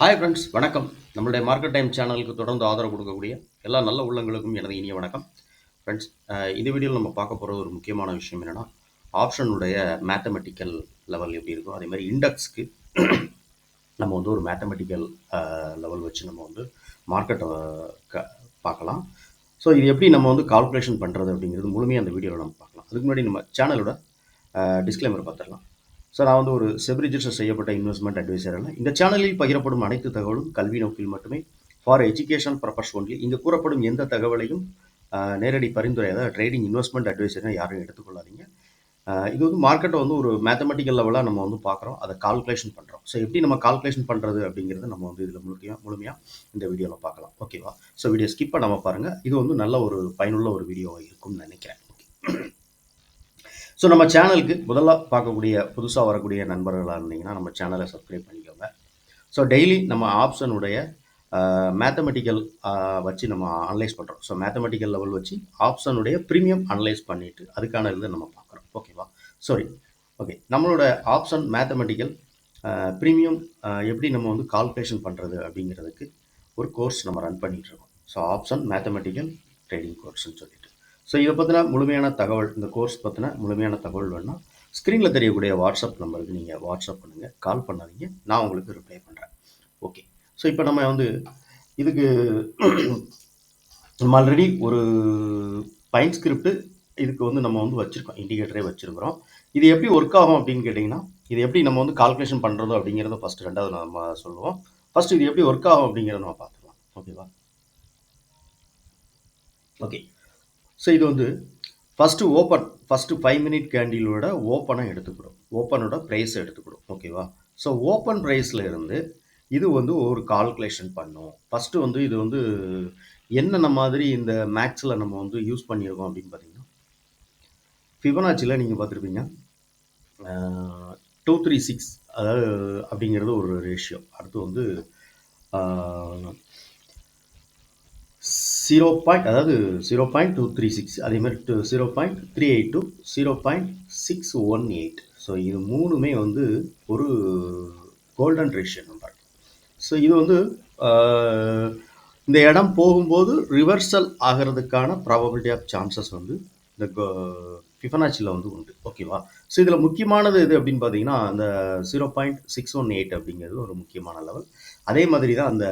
Hi friends வணக்கம். நம்மளுடைய market time சேனலுக்கு தொடர்ந்து ஆதரவு கொடுக்கக்கூடிய எல்லா நல்ல உள்ளங்களுக்கும் எனது இனிய வணக்கம். ஃப்ரெண்ட்ஸ் இந்த வீடியோவில் நம்ம பார்க்க போகிற ஒரு முக்கியமான விஷயம் என்னென்னா ஆப்ஷனுடைய மேத்தமெட்டிக்கல் லெவல் எப்படி இருக்கும் அதே மாதிரி இண்டெக்ஸ்க்கு நம்ம வந்து ஒரு மேத்தமெட்டிக்கல் லெவல் வச்சு நம்ம வந்து மார்க்கெட்டை க பார்க்கலாம். ஸோ இது எப்படி நம்ம வந்து கால்குலேஷன் பண்ணுறது அப்படிங்கிறது முழுமையாக அந்த வீடியோவில் நம்ம பார்க்கலாம். அதுக்கு முன்னாடி நம்ம சேனலோட டிஸ்க்ளைமர் பார்த்துடலாம். ஸோ நான் வந்து ஒரு செப் ரிஜிஸ்டர் செய்யப்பட்ட இன்வெஸ்ட்மெண்ட் அட்வைசர் அல்ல. இந்த சேனலில் பகிரப்படும் அனைத்து தகவலும் கல்வி நோக்கில் மட்டுமே. ஃபார் எஜுகேஷன் பர்பஸ் ஒன்லி இங்கே கூறப்படும் எந்த தகவலையும் நேரடி பரிந்துரை அதாவது ட்ரேடிங் இன்வெஸ்ட்மெண்ட் அட்வைசரை யாரும் எடுத்துக்கொள்ளாதீங்க. இது வந்து மார்க்கெட்டை வந்து ஒரு மேத்தமெட்டிக்கல் லெவலாக நம்ம வந்து பார்க்குறோம். அதை கால்குலேஷன் பண்ணுறோம் ஸோ எப்படி நம்ம கால்குலேஷன் பண்ணுறது அப்படிங்கிறத நம்ம வந்து இதில் முழுமையாக முழுமையாக இந்த வீடியோவில் பார்க்கலாம். ஓகேவா ஸோ வீடியோ ஸ்கிப் பண்ணாமல் பாருங்கள் இது வந்து நல்ல ஒரு பயனுள்ள ஒரு வீடியோவாக இருக்கும்னு நினைக்கிறேன். ஓகே ஸோ நம்ம சேனலுக்கு முதல்ல பார்க்கக்கூடிய புதுசாக வரக்கூடிய நண்பர்களாக இருந்தீங்கன்னா நம்ம சேனலை சப்ஸ்கிரைப் பண்ணிக்கோங்க. ஸோ டெய்லி நம்ம ஆப்ஷனுடைய மேத்தமெட்டிக்கல் வச்சு நம்ம அனலைஸ் பண்ணுறோம் ஸோ மேத்தமெட்டிக்கல் லெவல் வச்சு ஆப்ஷனுடைய ப்ரீமியம் அனலைஸ் பண்ணிவிட்டு அதுக்கான இதை நம்ம பார்க்குறோம். ஓகேவா சாரி ஓகே நம்மளோட ஆப்ஷன் மேத்தமெட்டிக்கல் ப்ரீமியம் எப்படி நம்ம வந்து கால்குலேஷன் பண்ணுறது அப்படிங்கிறதுக்கு ஒரு கோர்ஸ் நம்ம ரன் பண்ணிகிட்ருக்கோம் இருக்கோம். ஸோ ஆப்ஷன் மேத்தமெட்டிக்கல் ட்ரேடிங் கோர்ஸ்னு சொல்லி. ஸோ இதை பற்றின முழுமையான தகவல் இந்த கோர்ஸ் பற்றின முழுமையான தகவல் வேணும்னா ஸ்க்ரீனில் தெரியக்கூடிய வாட்ஸ்அப் நம்பருக்கு நீங்கள் வாட்ஸ்அப் பண்ணுங்கள் கால் பண்ணாதீங்க. நான் உங்களுக்கு ரிப்ளை பண்ணுறேன் ஓகே ஸோ இப்போ நம்ம வந்து இதுக்கு நம்ம ஆல்ரெடி ஒரு பைன் ஸ்கிரிப்ட் இதுக்கு வந்து நம்ம வந்து வச்சுருக்கோம். இண்டிகேட்டரே வச்சுருக்கிறோம். இது எப்படி ஒர்க் ஆகும் அப்படின்னு கேட்டிங்கன்னா இது எப்படி நம்ம வந்து கால்குலேஷன் பண்ணுறது அப்படிங்கிறத ஃபஸ்ட்டு ரெண்டாவது நம்ம சொல்லுவோம். ஃபஸ்ட்டு இது எப்படி ஒர்க் ஆகும் அப்படிங்கிறத நம்ம பார்த்துக்கலாம். ஓகேவா ஓகே ஸோ இது வந்து first open first five minute கேண்டிலோட ஓப்பனை எடுத்துக்கிறோம் ஓப்பனோட ப்ரைஸை எடுத்துக்கிறோம் ஓகேவா ஸோ ஓப்பன் ப்ரைஸில் இருந்து இது வந்து ஒரு கால்குலேஷன் பண்ணும். ஃபஸ்ட்டு வந்து இது வந்து என்னென்ன மாதிரி இந்த மேக்ஸில் நம்ம வந்து யூஸ் பண்ணியிருக்கோம் அப்படின்னு பார்த்தீங்கன்னா ஃபிபனாச்சியில் நீங்கள் பார்த்துருப்பீங்க. டூ த்ரீ சிக்ஸ் அதாவது அப்படிங்கிறது ஒரு ரேஷியோ அடுத்து வந்து ஜீரோ பாயிண்ட் அதாவது zero point two three six அதே மாதிரி two zero point three eight two zero point six one eight so இது மூணுமே வந்து ஒரு கோல்டன் ரேஷியோ நம்பர் ஸோ இது வந்து இந்த இடம் போகும்போது ரிவர்சல் ஆகிறதுக்கான ப்ராபபிலிட்டி ஆஃப் சான்சஸ் வந்து இந்த ஃபிஃபனாச்சியில் வந்து உண்டு. ஓகேவா ஸோ இதில் முக்கியமானது எது அப்படின்னு பார்த்தீங்கன்னா அந்த zero point six one eight அப்படிங்கிறது ஒரு முக்கியமான லெவல் அதே மாதிரி தான் அந்த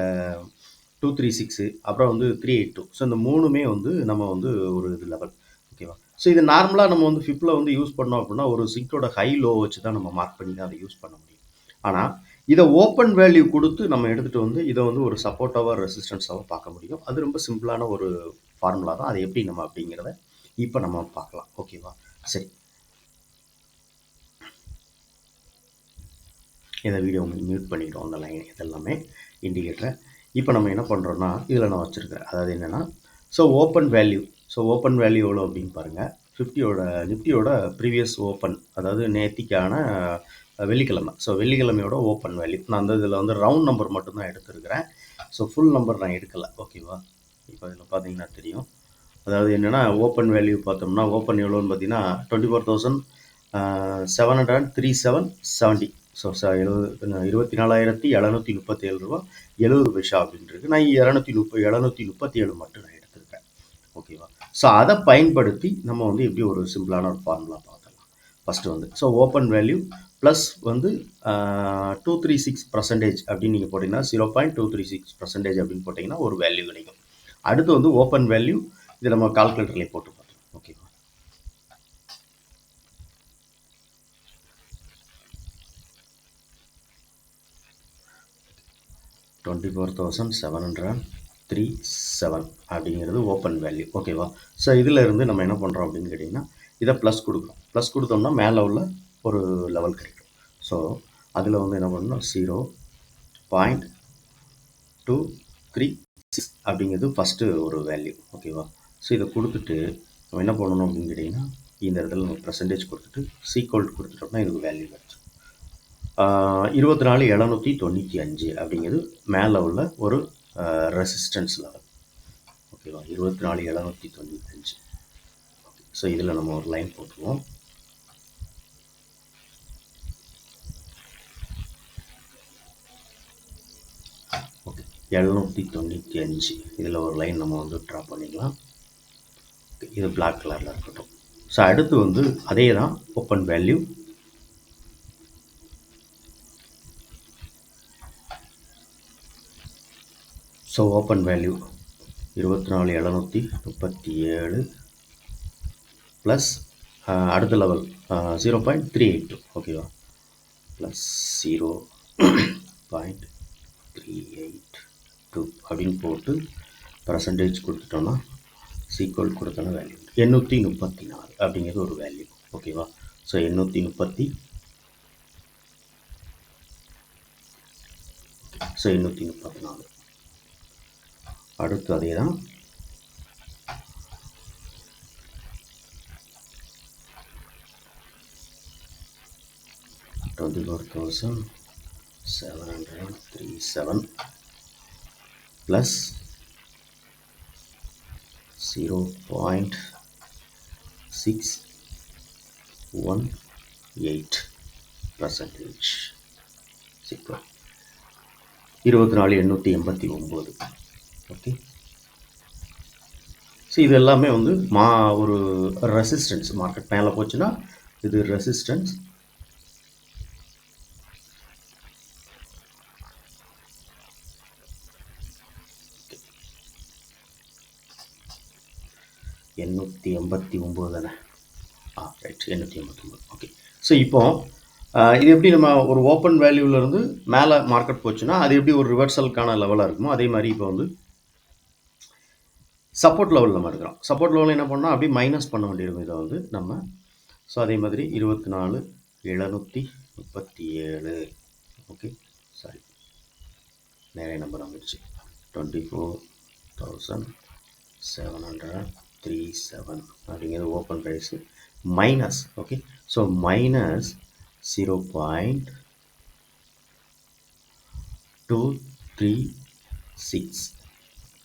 டூ த்ரீ சிக்ஸு அப்புறம் வந்து த்ரீ எயிட் டூ ஸோ இந்த மூணுமே வந்து நம்ம வந்து ஒரு இது லெவல் ஓகேவா ஸோ இது நார்மலாக நம்ம வந்து ஃபிப்பில் வந்து யூஸ் பண்ணோம் அப்படின்னா ஒரு சிங்கோட ஹை லோ வச்சு தான் நம்ம மார்க் பண்ணி தான் அதை யூஸ் பண்ண முடியும். ஆனால் இதை ஓப்பன் வேல்யூ கொடுத்து நம்ம எடுத்துகிட்டு வந்து இதை வந்து ஒரு சப்போர்ட்டாவாக ரெசிஸ்டன்ஸாகவும் பார்க்க முடியும். அது ரொம்ப சிம்பிளான ஒரு ஃபார்முலா தான். அது எப்படி நம்ம அப்படிங்கிறத இப்போ நம்ம பார்க்கலாம். ஓகேவா சரி. இதை வீடியோ மியூட் பண்ணிட்டோம் அந்த லைன் இதெல்லாமே இண்டிகேட்டரை இப்போ நம்ம என்ன பண்ணுறோன்னா இதில் நான் வச்சுருக்கேன். அதாவது என்னென்னா so open value so open value எவ்வளோ அப்படின்னு பாருங்கள் ஃபிஃப்டியோட நிஃப்டியோட ப்ரீவியஸ் ஓப்பன் அதாவது நேத்திக்கான வெள்ளிக்கிழமை. ஸோ வெள்ளிக்கிழமையோட ஓப்பன் வேல்யூ நான் அந்த இதில் வந்து ரவுண்ட் நம்பர் மட்டும்தான் எடுத்துருக்கிறேன். ஸோ ஃபுல் நம்பர் நான் எடுக்கலை. ஓகேவா இப்போ இதில் பார்த்தீங்கன்னா தெரியும். அதாவது என்னென்னா ஓப்பன் வேல்யூ பார்த்தோம்னா ஓப்பன் எவ்வளோன்னு பார்த்தீங்கன்னா twenty four thousand seven hundred three seven seventy so எழுபது இருபத்தி நாலாயிரத்தி எழுநூற்றி முப்பத்தி ஏழு ரூபா எழுபது பைசா அப்படின்னு இருக்கு நான் இரநூத்தி முப்பது எழுநூற்றி முப்பத்தி ஏழு மட்டும் நான் எடுத்திருக்கேன். ஓகேவா ஸோ அதை பயன்படுத்தி நம்ம வந்து எப்படி ஒரு சிம்பிளான ஒரு ஃபார்முலா பார்க்கலாம். ஃபஸ்ட்டு வந்து ஸோ ஓப்பன் வேல்யூ ப்ளஸ் வந்து டூ த்ரீ சிக்ஸ் பர்சன்டேஜ் அப்படின்னு நீங்கள் போட்டிங்கன்னா zero point two three six percentage அப்படின்னு போட்டிங்கன்னா ஒரு வேல்யூ கிடைக்கும். அடுத்து வந்து ஓப்பன் வேல்யூ இது நம்ம கால்குலேட்டர்லேயே போட்டுப்போம் பார்த்துக்கலாம் ஓகேவா twenty four thousand seven hundred three seven அப்படிங்கிறது ஓப்பன் வேல்யூ ஓகேவா ஸோ இதில் இருந்து நம்ம என்ன பண்ணுறோம் அப்படின்னு கேட்டிங்கன்னா இதை ப்ளஸ் கொடுக்குறோம். ப்ளஸ் கொடுத்தோம்னா மேலே உள்ள ஒரு லெவல் கிடைக்கும். ஸோ அதில் வந்து என்ன பண்ணணும் zero point two three six அப்படிங்கிறது ஃபஸ்ட்டு ஒரு வேல்யூ ஓகேவா ஸோ இதை கொடுத்துட்டு நம்ம என்ன பண்ணணும் அப்படின்னு கேட்டிங்கன்னா இந்த இடத்துல நம்ம பர்சன்டேஜ் கொடுத்துட்டு சீக்வல் கொடுத்துட்டோம்னா இதுக்கு வேல்யூ கிடச்சிடும் இருபத்தி நாலு எழுநூற்றி தொண்ணூற்றி அஞ்சு அப்படிங்கிறது மேலே உள்ள ஒரு ரெசிஸ்டன்ஸ் லெவல் ஓகேவா இருபத்தி நாலு எழுநூற்றி தொண்ணூற்றி அஞ்சு. ஸோ இதில் நம்ம ஒரு லைன் போட்டுருவோம். ஓகே எழுநூற்றி தொண்ணூற்றி அஞ்சு. இதில் ஒரு லைன் நம்ம வந்து ட்ரா பண்ணிக்கலாம். இது பிளாக் கலரில் இருக்கட்டும். ஸோ அடுத்து வந்து அதே தான் open value so open value இருபத்தி நாலு எழுநூற்றி முப்பத்தி ஏழு ப்ளஸ் uh, அடுத்த level zero point three eight two ஓகேவா plus zero point three eight two அப்படின்னு போட்டு பர்சன்டேஜ் கொடுத்துட்டோம்னா சீக்வல் கொடுத்தோன்னா வேல்யூ எண்ணூற்றி முப்பத்தி நாலு அப்படிங்கிறது ஒரு வேல்யூ ஓகேவா ஸோ எண்ணூற்றி முப்பத்தி ஸோ எண்ணூற்றி முப்பத்தி நாலு அடுத்து அதே தான். Twenty four thousand seven hundred three seven plus zero point six one eight percentage Chicco இருபத்தி நாலு எண்ணூற்றி எண்பத்தி ஒம்பது ஓகே. ஸோ இது எல்லாமே வந்து மா ஒரு ரெசிஸ்டன்ஸ் மார்க்கெட் மேலே போச்சுன்னா இது ரெசிஸ்டன்ஸ் எண்ணூற்றி எண்பத்தி ஒம்பது தானே? ஆ ரைட் எண்ணூற்றி எண்பத்தொம்பது ஓகே. ஸோ இப்போ இது எப்படி நம்ம ஒரு ஓப்பன் வேல்யூவிலேருந்து மேலே மார்க்கெட் போச்சுன்னா அது எப்படி ஒரு ரிவர்சலுக்கான லெவலாக இருக்குமோ அதே மாதிரி இப்போ வந்து சப்போர்ட் லெவலில் நம்ம இருக்கிறோம் சப்போர்ட் லெவலில் என்ன பண்ணால் அப்படியே மைனஸ் பண்ண வேண்டியிருக்கும். இதை வந்து நம்ம ஸோ அதே மாதிரி இருபத்தி நாலு எழுநூற்றி முப்பத்தி ஏழு ஓகே சாரி நிறைய நம்பர் வந்துடுச்சு twenty four thousand seven hundred three seven அப்படிங்கிறது open price minus okay so minus zero point two three six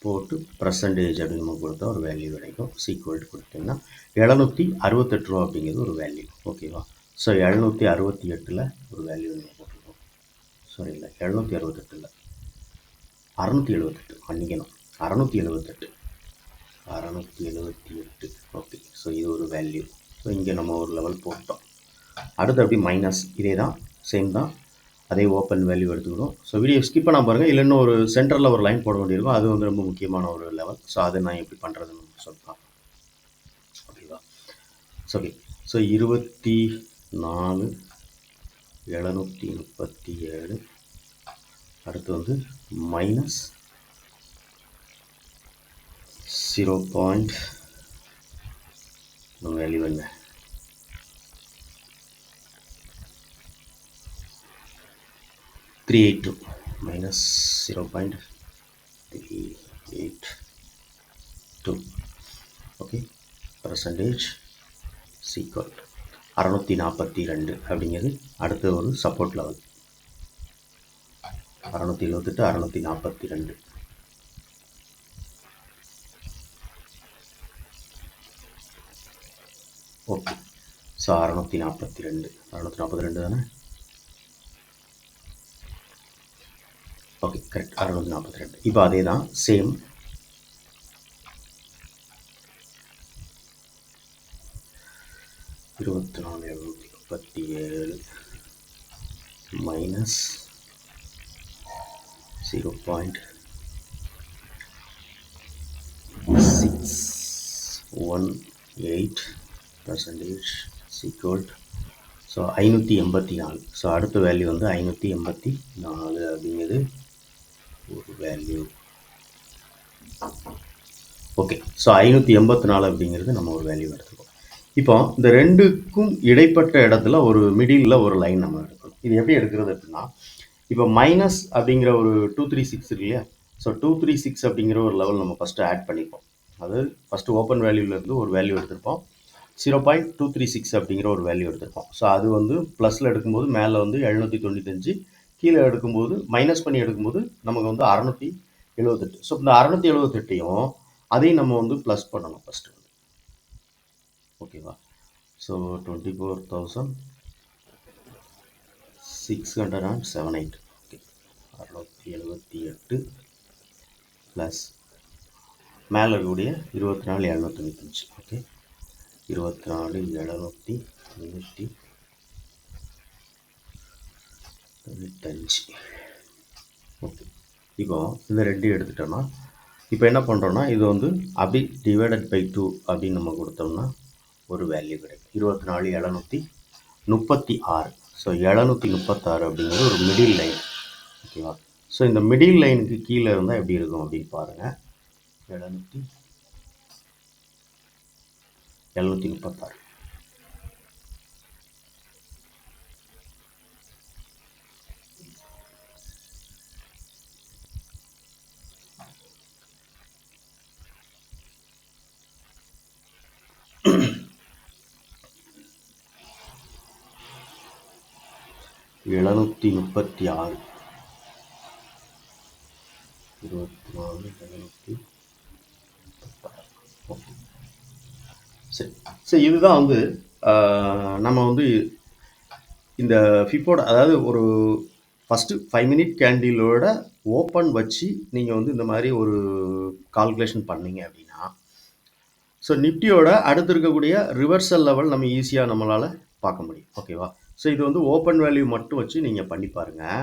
போட்டு பர்சன்டேஜ் அப்படின்னு நம்ம கொடுத்தா ஒரு வேல்யூ கிடைக்கும். சீக்வல்ட் கொடுத்தீங்கன்னா எழுநூற்றி அறுபத்தெட்டு ரூபா அப்படிங்கிறது ஒரு வேல்யூ ஓகேவா ஸோ எழுநூற்றி அறுபத்தி எட்டில் ஒரு வேல்யூ நம்ம போட்டிருக்கோம். சாரி இல்லை எழுநூற்றி அறுபத்தெட்டில். அறநூற்றி எழுபத்தெட்டு மன்னிக்கணும். அறநூற்றி எழுபத்தெட்டு. அறநூற்றி எழுபத்தி எட்டு ஓகே ஸோ இது ஒரு வேல்யூ ஸோ இங்கே நம்ம ஒரு லெவல் போட்டோம். அடுத்து அப்படி மைனஸ் இதே தான் சேம் தான். அதே ஓப்பன் வேல்யூ எடுத்துக்கணும் ஸோ வீடியோ ஸ்கிப் பண்ண பாருங்கள் இல்லைன்னு ஒரு சென்டரில் ஒரு லைன் போட வேண்டியிருக்கும். அது வந்து ரொம்ப முக்கியமான ஒரு லெவல் ஸோ அதை நான் எப்படி பண்ணுறதுன்னு சொல்லலாம். ஓகேவா? ஸோ ஓகே ஸோ இருபத்தி நாலு எழுநூற்றி முப்பத்தி ஏழு. அடுத்து வந்து மைனஸ் ஜீரோ பாயிண்ட் வேல்யூ என்ன? Three eight two minus zero point three eight two okay percentage sequel அறநூற்றி நாற்பத்தி ரெண்டு அப்படிங்கிறது அடுத்த ஒரு சப்போர்ட் லெவல் அறநூற்றி இருபத்தெட்டு அறநூற்றி நாற்பத்தி ரெண்டு. ஓகே ஸோ அறநூற்றி நாற்பத்தி ரெண்டு. அறநூற்றி நாற்பத்தி ரெண்டு தானே ஓகே கரெக்ட் அறுநூத்தி நாற்பத்தி ரெண்டு. இப்போ அதே தான் சேம் இருபத்தி நாலு இரநூத்தி முப்பத்தி ஏழு minus zero point six one eight percentage சீக்வல்ட் so ஐநூற்றி எண்பத்தி நாலு. ஸோ அடுத்த வேல்யூ வந்து ஐநூற்றி எண்பத்தி நாலு அப்படிங்கிறது ஒரு வேல்யூ ஓகே ஸோ ஐநூற்றி எண்பத்தி நாலு அப்படிங்கிறது நம்ம ஒரு வேல்யூ எடுத்துக்கோம். இப்போ இந்த ரெண்டுக்கும் இடைப்பட்ட இடத்துல ஒரு மிடில் ஒரு லைன் நம்ம எடுக்கணும். இது எப்படி எடுக்கிறது அப்படின்னா இப்போ மைனஸ் அப்படிங்கிற ஒரு டூ த்ரீ சிக்ஸ் இருக்கு இல்லையா? ஸோ டூ த்ரீ சிக்ஸ் அப்படிங்கிற ஒரு லெவல் நம்ம ஃபஸ்ட்டு ஆட் பண்ணிப்போம். அது ஃபஸ்ட்டு ஓப்பன் வேல்யூலேருந்து ஒரு வேல்யூ எடுத்திருப்போம். Zero point two three six அப்படிங்கிற ஒரு வேல்யூ எடுத்திருப்போம். ஸோ அது வந்து ப்ளஸில் எடுக்கும்போது மேலே வந்து எழுநூற்றி தொண்ணூத்தஞ்சு கீழே எடுக்கும்போது மைனஸ் பண்ணி எடுக்கும்போது நமக்கு வந்து அறநூற்றி எழுபத்தெட்டு ஸோ இந்த அறநூற்றி எழுபத்தெட்டையும் அதையும் நம்ம வந்து ப்ளஸ் பண்ணணும் ஃபஸ்ட்டு வந்து ஓகேவா so twenty four thousand six hundred and seven eight okay அறுநூற்றி எழுபத்தி எட்டு ப்ளஸ் மேலே இருக்கக்கூடிய இருபத்தி நாலு எழுநூற்றி தொண்ணூத்தஞ்சு. ஓகே இருபத்தி நாலு எழுநூற்றி தொண்ணூற்றி தொண்ணூத்தஞ்சு ஓகே இப்போ இந்த ரெண்டையும் எடுத்துட்டோம்னா இப்போ என்ன பண்ணுறோன்னா இது வந்து அப்படி டிவைடட் பை டூ அப்படின்னு நம்ம கொடுத்தோம்னா ஒரு வேல்யூ கிடைக்கும். இருபத்தி நாலு எழுநூற்றி முப்பத்தி ஆறு. ஸோ எழுநூற்றி முப்பத்தாறு அப்படிங்கிறது ஒரு மிடில் லைன் ஓகேவா ஸோ இந்த மிடில் லைனுக்கு கீழே இருந்தால் எப்படி இருக்கும் அப்படின்னு பாருங்கள் எழுநூற்றி எழுநூற்றி முப்பத்தாறு. எழுநூற்றி முப்பத்தி ஆறு. இருபத்தி நாலு எழுநூற்றி ஓகே சரி. சரி இதுதான் வந்து நம்ம வந்து இந்த ஃபிஃபோட அதாவது ஒரு ஃபஸ்ட்டு ஃபைவ் மினிட் கேண்டிலோட ஓப்பன் வச்சு நீங்கள் வந்து இந்த மாதிரி ஒரு கால்குலேஷன் பண்ணீங்க அப்படின்னா ஸோ நிஃப்டியோட அடுத்து இருக்கக்கூடிய ரிவர்சல் லெவல் நம்ம ஈஸியாக நம்மளால் பார்க்க முடியும். ஓகேவா ஸோ இது வந்து ஓப்பன் வேல்யூ மட்டும் வச்சு நீங்கள் பண்ணி பாருங்கள்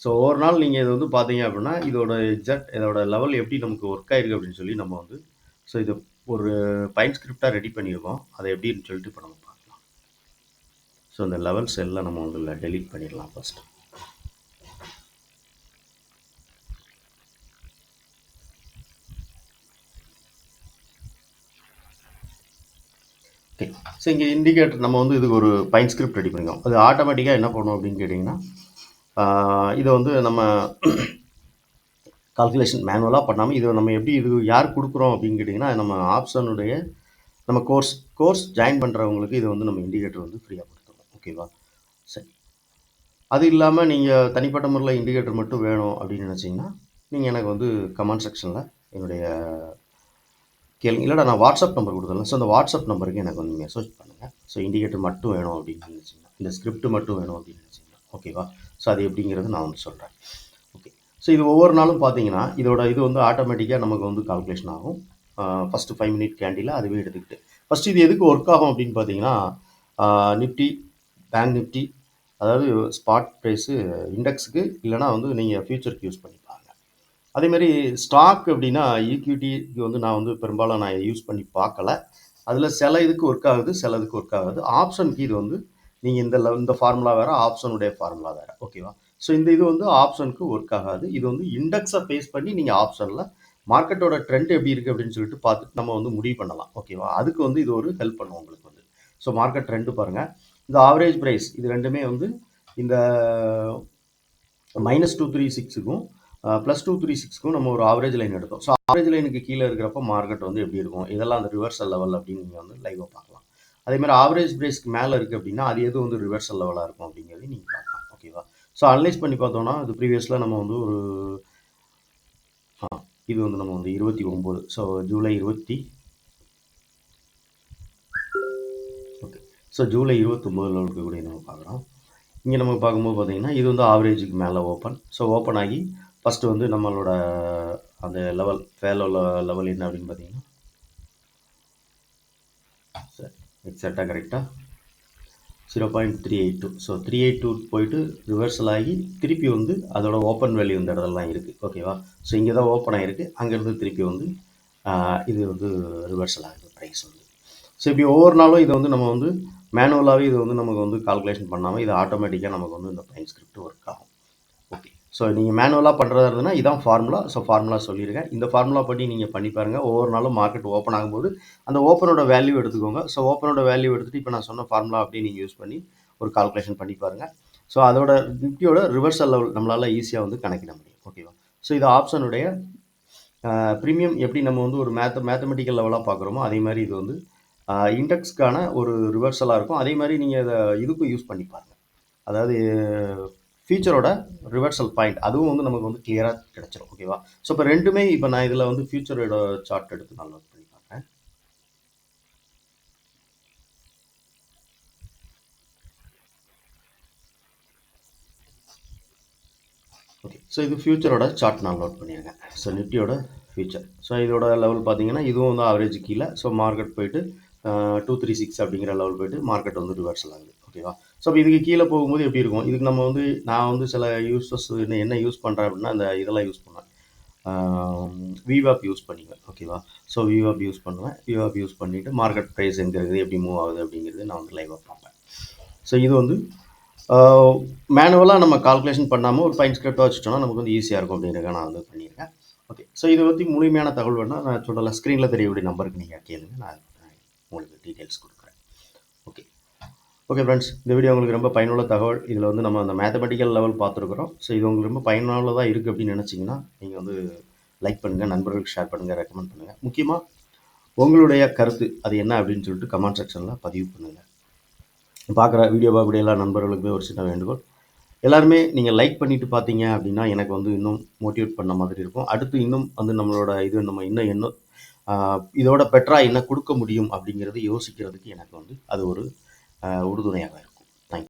ஸோ ஒரு நாள் நீங்கள் இது வந்து பார்த்தீங்க அப்படின்னா இதோட எக்ஸாக்ட் இதோட லெவல் எப்படி நமக்கு ஒர்க் ஆயிருக்கு அப்படின்னு சொல்லி நம்ம வந்து ஸோ இது ஒரு பைன் ஸ்கிரிப்டாக ரெடி பண்ணியிருக்கோம் அதை எப்படின்னு சொல்லிட்டு இப்போ நம்ம பார்க்கலாம். ஸோ இந்த லெவல்ஸ் எல்லாம் நம்ம வந்து டெலீட் பண்ணிடலாம் ஃபஸ்ட்டு ஓகே ஸோ இங்கே இண்டிகேட்டர் நம்ம வந்து இதுக்கு ஒரு பைன் ஸ்கிரிப்ட் ரெடி பண்ணிக்கோம் அது ஆட்டோமேட்டிக்காக என்ன பண்ணும் அப்படின்னு கேட்டிங்கன்னா இதை வந்து நம்ம கால்குலேஷன் மேனுவலாக பண்ணாமல் இது நம்ம எப்படி இது யார் கொடுக்குறோம் அப்படின்னு கேட்டிங்கன்னா நம்ம ஆப்ஷனுடைய நம்ம கோர்ஸ் கோர்ஸ் ஜாயின் பண்ணுறவங்களுக்கு இது வந்து நம்ம இண்டிகேட்டர் வந்து ஃப்ரீயாக கொடுத்துருவோம் ஓகேவா சரி. அது இல்லாமல் நீங்கள் தனிப்பட்ட முறையில் இண்டிகேட்டர் மட்டும் வேணும் அப்படின்னு நினச்சிங்கன்னா நீங்கள் எனக்கு வந்து கமெண்ட் செக்ஷனில் என்னுடைய கேளுங்க இல்லைடா நான் வாட்ஸ்அப் நம்பர் கொடுத்துருந்தேன் ஸோ அந்த வாட்ஸ்அப் நம்பருக்கு எனக்கு வந்து மெசேஜ் பண்ணுங்கள் ஸோ இண்டிகேட்டர் மட்டும் வேணும் அப்படின்னு நினச்சிங்கன்னா இந்த ஸ்கிரிப்ட் மட்டும் வேணும் அப்படின்னு நினச்சிங்கன்னா ஓகேவா ஸோ அது எப்படிங்கிறது நான் வந்து சொல்கிறேன் ஓகே ஸோ இது ஒவ்வொரு நாளும் பார்த்தீங்கன்னா இதோட இது வந்து ஆட்டோமேட்டிக்காக நமக்கு வந்து கால்குலேஷன் ஆகும். ஃபஸ்ட்டு ஃபைவ் மினிட் கேண்டில் அதுவே எடுத்துக்கிட்டு. ஃபஸ்ட்டு இது எதுக்கு ஒர்க் ஆகும் அப்படின்னு பார்த்தீங்கன்னா நிஃப்டி பேங்க் நிஃப்டி அதாவது ஸ்பாட் ப்ரைஸு இண்டெக்ஸுக்கு இல்லைனா வந்து நீங்கள் ஃபியூச்சருக்கு யூஸ் பண்ணி அதேமாரி ஸ்டாக் அப்படின்னா ஈக்விட்டிக்கு வந்து நான் வந்து பெரும்பாலும் நான் யூஸ் பண்ணி பார்க்கல. அதில் சில இதுக்கு ஒர்க் ஆகுது சில இதுக்கு ஒர்க் ஆகுது. ஆப்ஷனுக்கு இது வந்து நீங்கள் இந்த இந்த ஃபார்முலா வேறு ஆப்ஷனுடைய ஃபார்முலா வேறு. ஓகேவா ஸோ இந்த இது வந்து ஆப்ஷனுக்கு ஒர்க் ஆகாது. இது வந்து இண்டெக்ஸை பேஸ் பண்ணி நீங்கள் ஆப்ஷனில் மார்க்கெட்டோட ட்ரெண்ட் எப்படி இருக்குது அப்படின்னு சொல்லிட்டு பார்த்துட்டு நம்ம வந்து முடிவு பண்ணலாம். ஓகேவா அதுக்கு வந்து இது ஒரு ஹெல்ப் பண்ணும் உங்களுக்கு வந்து. ஸோ மார்க்கெட் ட்ரெண்டு பாருங்கள் இந்த ஆவரேஜ் ப்ரைஸ் இது ரெண்டுமே வந்து இந்த மைனஸ் டூ த்ரீ சிக்ஸுக்கும் ப்ளஸ் டூ த்ரீ சிக்ஸ்க்கும் நம்ம ஒரு ஆவரேஜ் லைன் எடுத்தோம். ஸோ ஆவரேஜ் லைனுக்கு கீழே இருக்கிறப்ப மார்க்கெட் வந்து எப்படி இருக்கும்? இதெல்லாம் அந்த ரிவர்சல் லெவல் அப்படின்னு நீங்கள் வந்து லைவாக பார்க்கலாம். அதேமாதிரி ஆவரேஜ் ப்ரைஸ்க்கு மேலே இருக்குது அப்படின்னா அது எது வந்து ரிவர்சல் லெவலாக இருக்கும் அப்படிங்கிறதையும் நீங்கள் பார்க்கலாம். ஓகேவா ஸோ அனலைஸ் பண்ணி பார்த்தோம்னா இது ப்ரீவியஸில் நம்ம வந்து ஒரு ஆ இது வந்து நம்ம வந்து இருபத்தி ஒம்பது. ஸோ ஜூலை இருபத்தி ஓகே ஸோ ஜூலை இருபத்தொம்போதில் இருக்கக்கூடிய நம்ம பார்க்குறோம். இங்கே நம்ம பார்க்கும்போது பார்த்தீங்கன்னா இது வந்து ஆவரேஜுக்கு மேலே ஓப்பன் ஸோ ஓப்பன் ஆகி ஃபஸ்ட்டு வந்து நம்மளோட அந்த லெவல் ஃபேலோ லெவல் என்ன அப்படின்னு பார்த்தீங்கன்னா சரி எக்ஸாக்டாக கரெக்டாக zero point three eight two so three eight two போயிட்டு ரிவர்சல் ஆகி திருப்பி வந்து அதோட ஓப்பன் வேல்யூ இந்த இடத்துலலாம் இருக்குது ஓகேவா ஸோ இங்கே தான் ஓப்பன் ஆகிருக்கு அங்கேருந்து திருப்பி வந்து இது வந்து ரிவர்சல் ஆகுது ப்ரைஸ் வந்து. ஸோ இப்படி ஒவ்வொரு நாளும் இதை வந்து நம்ம வந்து மேனுவலாகவே இது வந்து நமக்கு வந்து கால்குலேஷன் பண்ணாமல் இது ஆட்டோமேட்டிக்காக நமக்கு வந்து இந்த ப்ரைஸ் ஸ்கிரிப்ட் ஒர்க் ஆகும். ஸோ நீங்கள் மேனுவலாக பண்ணுறதா இருந்ததுன்னா இதான் ஃபார்முலா ஸோ ஃபார்முலா சொல்லியிருக்கேன் இந்த ஃபார்முலா படி நீங்கள் பண்ணி பாருங்கள் ஒவ்வொரு நாளும் மார்க்கெட் ஓப்பன் ஆகும்போது அந்த ஓப்பனோட வேல்யூ எடுத்துக்கோங்க. ஸோ ஓப்பனோட வேல்யூ எடுத்துகிட்டு இப்போ நான் சொன்ன ஃபார்முலா அப்படியே நீங்கள் யூஸ் பண்ணி ஒரு கால்குலேஷன் பண்ணி பாருங்கள் ஸோ அதோட நிஃப்டியோட ரிவர்சல் லெவல் நம்மளால் ஈஸியாக வந்து கணக்கிட முடியும். ஓகேவா ஸோ இது ஆப்ஷனுடைய ப்ரீமியம் எப்படி நம்ம வந்து ஒரு மேத்த மேத்தமெட்டிக்கல் லெவலாக பார்க்குறோமோ அதே மாதிரி இது வந்து இண்டெக்ஸ்க்கான ஒரு ரிவர்சலாக இருக்கும். அதே மாதிரி நீங்கள் இதை இதுக்கும் யூஸ் பண்ணி பாருங்கள் அதாவது ஃபியூச்சரோட ரிவர்சல் பாயிண்ட் அதுவும் வந்து நமக்கு வந்து கிளியராக கிடச்சிரும் ஓகேவா ஸோ இப்போ ரெண்டுமே இப்போ நான் இதில் வந்து ஃபியூச்சரோட சார்ட் எடுத்து நான் நோட் பண்ணி பார்க்குறேன் ஓகே ஸோ இது ஃபியூச்சரோட சார்ட் நான் லோட் பண்ணியிருக்கேன். ஸோ நிஃப்டியோட ஃபியூச்சர் ஸோ இதோட லெவல் பார்த்தீங்கன்னா இதுவும் வந்து ஆவரேஜ் கீழே. ஸோ மார்க்கெட் போயிட்டு டூ த்ரீ சிக்ஸ் அப்படிங்கிற லெவல் போயிட்டு மார்க்கெட் வந்து ரிவர்சல் ஆகுது ஓகேவா ஸோ அப்போ இதுக்கு கீழே போகும்போது எப்படி இருக்கும்? இதுக்கு நம்ம வந்து நான் வந்து சில யூஸஸ் என்ன என்ன யூஸ் பண்ணுறேன் அப்படின்னா அந்த இதெல்லாம் யூஸ் பண்ணுவேன். விவாப் யூஸ் பண்ணிக்குவேன். ஓகேவா ஸோ விவாப் யூஸ் பண்ணுவேன். விவாப் யூஸ் பண்ணிவிட்டு மார்க்கெட் ப்ரைஸ் எங்கே இருக்குது எப்படி மூவ் ஆகுது அப்படிங்கிறது நான் வந்து லைவாக பார்ப்பேன். ஸோ இது வந்து மேனுவலாக நம்ம கால்குலேஷன் பண்ணாமல் ஒரு பைன் ஸ்கிரிப்டாக வச்சுட்டோம்னா நமக்கு வந்து ஈஸியாக இருக்கும் அப்படிங்கிறத நான் வந்து பண்ணியிருக்கேன். ஓகே ஸோ இதை பற்றி முழுமையான தகவல் வேணால் நான் சொல்லலாம் ஸ்க்ரீனில் தெரியக்கூடிய நம்பருக்கு நீங்கள் கேளுங்க. நான் உங்களுக்கு டீட்டெயில்ஸ் கொடுக்குறேன். ஓகே ஃப்ரெண்ட்ஸ் இந்த வீடியோ உங்களுக்கு ரொம்ப பயனுள்ள தகவல். இதில் வந்து நம்ம அந்த மேத்தமெட்டிக்கல் லெவல் பார்த்துருக்குறோம். ஸோ இது உங்களுக்கு ரொம்ப பயனுள்ளதாக இருக்குது அப்படின்னு நினச்சிங்கன்னா நீங்கள் வந்து லைக் பண்ணுங்கள் நண்பர்களுக்கு ஷேர் பண்ணுங்கள் ரெக்கமெண்ட் பண்ணுங்கள் முக்கியமாக உங்களுடைய கருத்து அது என்ன அப்படின்னு சொல்லிட்டு கமெண்ட் செக்ஷனில் பதிவு பண்ணுங்கள் பார்க்குற வீடியோ பார்க்கக்கூடிய எல்லா நண்பர்களுக்குமே ஒரு சின்ன வேண்டுகோள். எல்லாருமே நீங்கள் லைக் பண்ணிவிட்டு பார்த்தீங்க அப்படின்னா எனக்கு வந்து இன்னும் மோட்டிவேட் பண்ண மாதிரி இருக்கும். அடுத்து இன்னும் வந்து நம்மளோட இது நம்ம இன்னும் என்ன இதோட பெட்டராக என்ன கொடுக்க முடியும் அப்படிங்கிறது யோசிக்கிறதுக்கு எனக்கு வந்து அது ஒரு a Urdunegra.